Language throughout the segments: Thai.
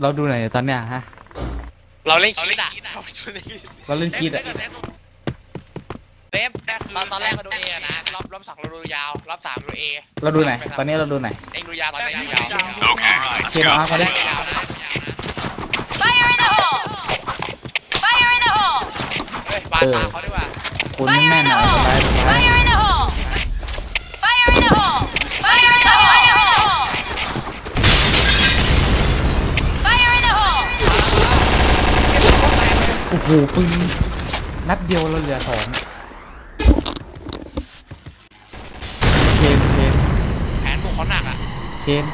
เราดูไหนอยตอนเนี้ยฮะ เราเล่นคิดอะเราเล่นคิดอะเซฟตอนตอนแรกเราดูเอนะ รอบรอบสองเราดูยาว รอบสามเราดูเอ เราดูไหนอยตอนนี้เราดูไหนอยเองดูยาวตอนนี้ดูยาวเคมาร์ก็แรได้กยาวนะ Fire in the hole! Fire in the hole! เฮ้ยบาตาเขาดีกว่าคุณแม่นๆหน่อยสบาย อ้โหปืนนัดเดียวเราเหลือสองเชนเชนแผนบุกเขาหนักอะเชน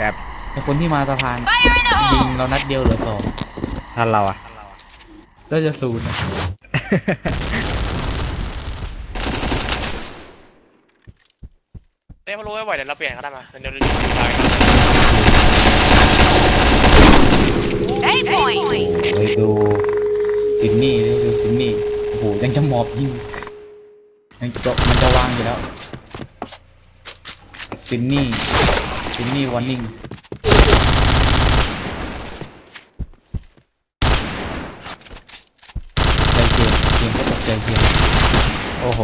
ครับไอคนที่มาสะพาน Fire in the ยิง hole! เรานัดเดียวเหลือสองท่านเราอะแล้วจะศูนย์อะเต้ไม่รู้ไม่บ่อยเดี๋ยวเราเปลี่ยนเขาได้มาเดี๋ยวเราดูไป A point! โอ้ยดู ตินนี่ดูตินนี่โอ้โหยังจะหมอบยิงยังจะมันจะวางอยู่แล้วตินนี่ตินนี่วอร์นิ่งใจเกมเกมก็ตกใจเกมโอ้โห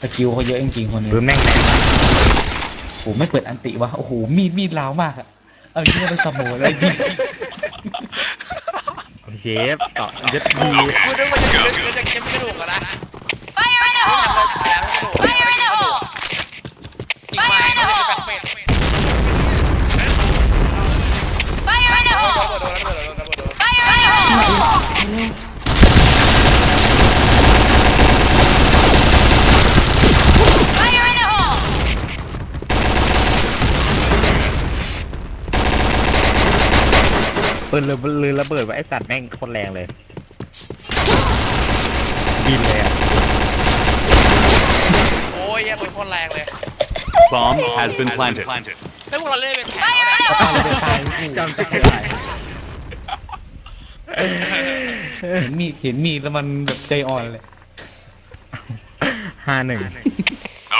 สกิลเขาเยอะจริงๆคนนี้ปืนแม่งแรงมากโอ้โหไม่เปิดอันติวะโอ้โหมีดมีดลาวมากอะเอาที่ไปสมอเลยยิงเช ฟต่อยัดดีคือนึกว่าจะจะจะเก็บกระดูกกันนะ Fire in the ทำ hole! แล้วกระดูก Fire in the hole! อีกไม่ไม่ใช่แบงเป็ด Fire in the โดน hole! โดนโดนโดนโดนโดน Fire in the hole! Fire in the hole! ปืนเลยลือระเบิดไว้ไอสัตว์แม่งโคตรแรงเลยบินเลยอะโอ้ยแย่ปืนโคตรแรงเลย Bomb has been planted. แล้วพวกเราเล่นเป็นแถว Fire in the ตาย hole! เลยตายจำได้เห็นมีดเห็นมีดแล้วมันแบบใจอ่อนเลยห้าหนึ่ง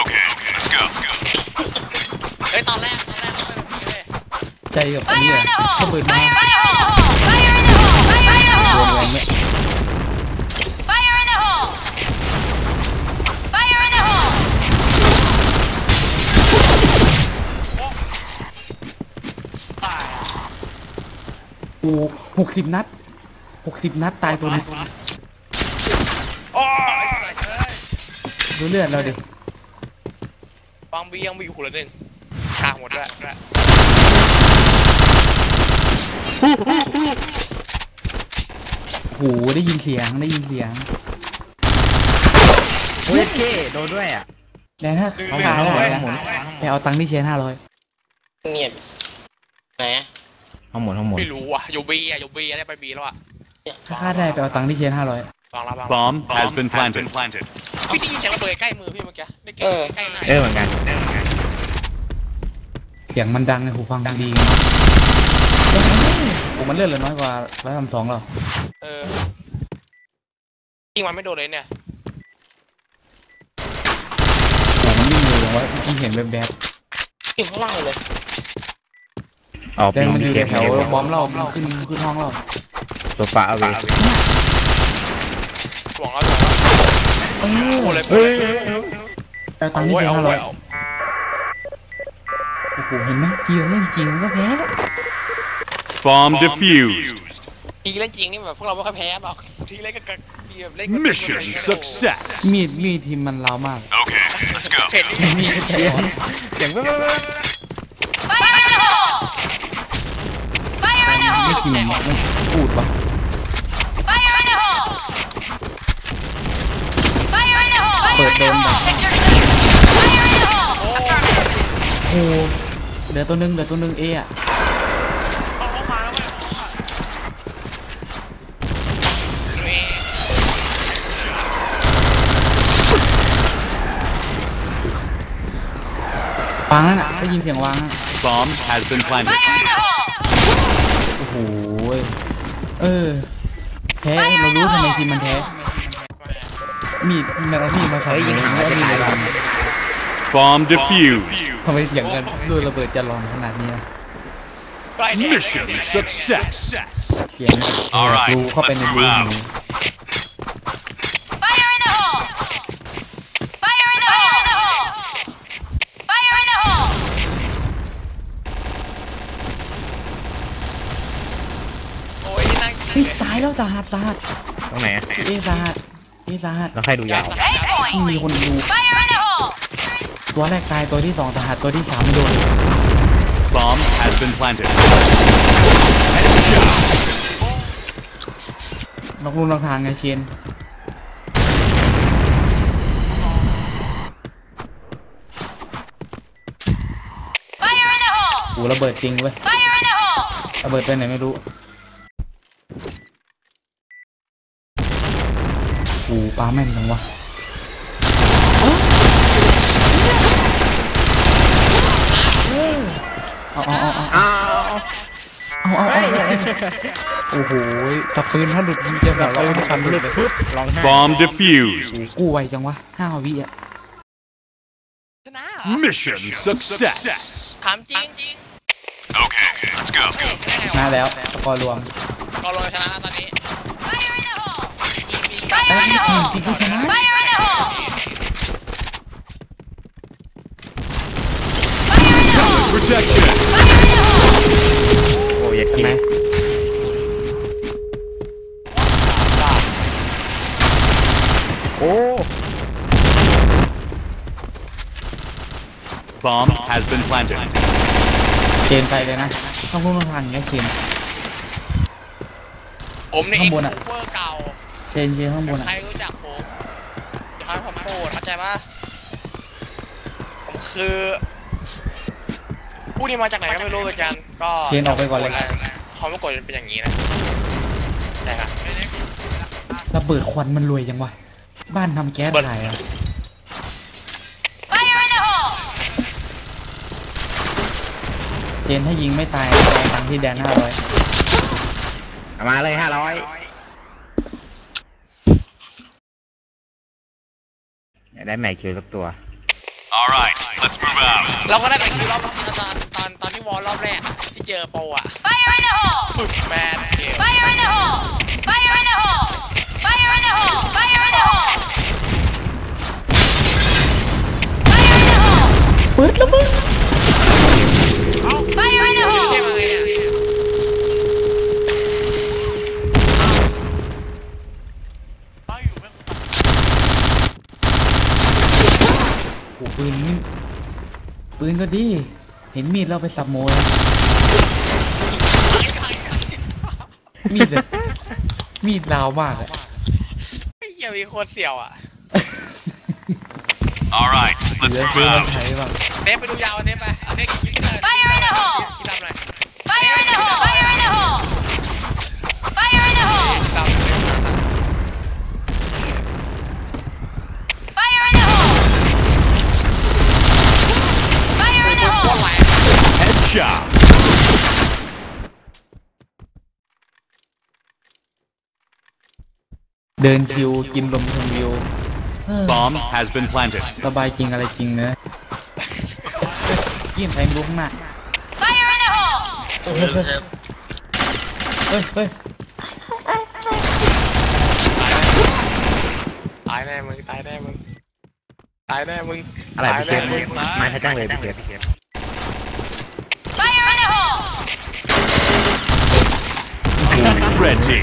Okay, let's go. เฮ้ยตอนแรกตอนแรกเขาเป็นแบบนี้เลย ใจกับอันนี้ Fire อะ in the ถ้า hole! เปิด Fire มา in the hole! โอ้หกสิบนัดหกสิบนัดตายตัวนึงโอ้ยเฮ้ยดูเลือดเราดิบางบียังมีอยู่หัวละหนึ่งกลางหมดด้วยด้วยโอ้โหได้ยินเสียงได้ยินเสียงเฮ้ยเท่โดนด้วยอะแล้วถ้าเขาขายได้นะไปเอาตังค์ที่เชนห้าร้อย เงียบไหน ทั้งหมดทั้งหมดไม่รู้อะอยู่บีอะอยู่บีอะไรไปบีแล้วอะถ้าค่าได้ไปเอาตังค์ที่เชนห้าร้อยฟังแล้วฟัง Bomb has been planted. พี่ได้ยินเสียงระเบิดใกล้มือพี่เมื่อกี้ได้ใกล้ใกล้ไหนเออเหมือนกันเสียงมันดังในหูฟังดีโอ้มันเลื่อนเหลือน้อยกว่าร้อยทำสองเราเออยิงมันไม่โดนเลยเนี่ยโอ้มันวิ่งเร็วอย่างว่าที่เห็นแบบแบบยิงข้างล่างเลย ออกแต่ปีมันอยู่เข็มแถวบอมเรามันขึ้นขึ้นห้องเราโซฟาเอาไว้หวังแล้วหวังแล้วโอ้เลยเฮ้ยเอาตังค์ที่โอ้ยเชนเอาห้าร้ไว้อยเอาโอ้โหเห็นไหมเกียร์ไม่จริงก็แพ้ Bomb defused. ทีเล่นจริงนี่แบบพวกเราไม่ค่อยแพ้หรอกทีเล่นก็ทีแบบเล่น Mission success. มีดมีดทีมมันลาวมาก Okay, let's go. เผ็ดมีดแค่ร้อนเสียงเว้ย Fire ทีมไม่พูดวะ Fire in the hole! Fire in the hole! เปิดโดนดัก Fire in the hole! โอ้โหเหลือตัวหนึงเหลือตัวหนึงเออะเอาเข้ามาแล้วเว้ยวางนั่นอะได้ยินเสียงวางอะ Bomb has been planted. Fire in the hole! โอ้โหเออแพ้เรารู้ทำไมทีมมันแพ้มีดมันเอามีดมาเฮ้ยยิงไม่ไม่ได้ได้มีตายอะไรหรอก Bomb defused. ทำไมเสียงกันด้วยระเบิดจะลองขนาดนี้อะไอ้เนี่ย Mission success. เสียง Alright, รูเข้าไปใน let's รู move ห out. นู Fire in the hole! Fire in the hole! Fire in the hole! โอ้ยนั่งกิน เฮ้ย เลย ตาย แล้วสาหัสสาหัสตรงไหนอะเอยสาหัสเอยสาหัสแล้วใครดูยาว Eight มี point! คนดู Fire in the hole! ตัวแรกตายตัวที่สองสาหัสตัวที่สามไม่โดน Bomb has been planted. นอกลูกนอกทางไงเชน Fire in the hole! กูระเบิดจริงเว้ย Fire in the hole! ระเบิดไปไหนไม่รูู้ปาแม่นจังวะเอาเอาเอาเอาเอาเอโอ้โหตะปืนถ้าหลุดมีจะแบบเราทำนหลุดปุ๊บร้องไห้ Bomb กูไวจังวะห้าวิอะ Mission success ถามจริงจริงโอเค let's go มาแล้วกอรรวม ก็ลมชนะตอนนี้ ยิงมี Fire in the จริง hole! จริงกูชนะ Fire in the hole! Protection. โอ้ยใช่คิดไหมโอ้ Bomb has been planted. เชนไปเลยนะต้องพูดมาทางอย่างเงี้ยเชนผมนี่เอ็ข้ากงบนอะซ์เวอร์เก่า เชนเชนข้างบนใครอะรู้จักผมจะให้ผมโปรดเข้าใจปะผมคือ ผู้นี้มาจากไหนก็ไม่รู้เหมือนกัน ก็เชนออกไปก่อนเลย เขาไม่กดเป็นอย่างนี้นะใช่ครับระเบิดควันมันรวยจังวะ บ้านทำแก๊สขายอะ Fire in the hole! เชนถ้ายิงไม่ตายเอาตังค์ที่แดนห้าร้อยเอามาเลยห้าร้อย อยากได้แมคคิวสักตัว All right, let's move out. เราก็ได้แต่คือรอบตอนตอนตอนตอนที่วอลรอบแรกอะที่เจอโปรอะ Fire in the hole! ปึ๊บแมนเกม Fire in the hole! Fire in the hole! Fire in the hole! Fire in the hole! Fire in the hole! เปิดระเบิด Fire in the เชื่อ hole! มาไงเนี่ย โอ้ปืนนี่ ปืนก็ดี เห็นมีดเราไปสับโมแล้วมีดเลยมีดลาวมากอะไอ้เหี้ยมีโคตรเสี่ยวอะ All right, เหลื let's อ move ซื้อมา out. ใช้บ้างเทปไปดูยาวเทปไปเอาเทปกินกิ เดินชิวกินลมชมวิวเออ Bomb has been planted. สบายจริงอะไรจริงเนอะยิ่งไปลุกหน้า Fire in the hole! เฮ้ยเฮ้ยเฮ้ยเฮ้ยตายแน่มึงตายแน่มึงตายแน่มึงอะไรตายพี่เชแน่ฟมึงมาทัจังเลยพี่เชฟ Fire in the hole! Red team.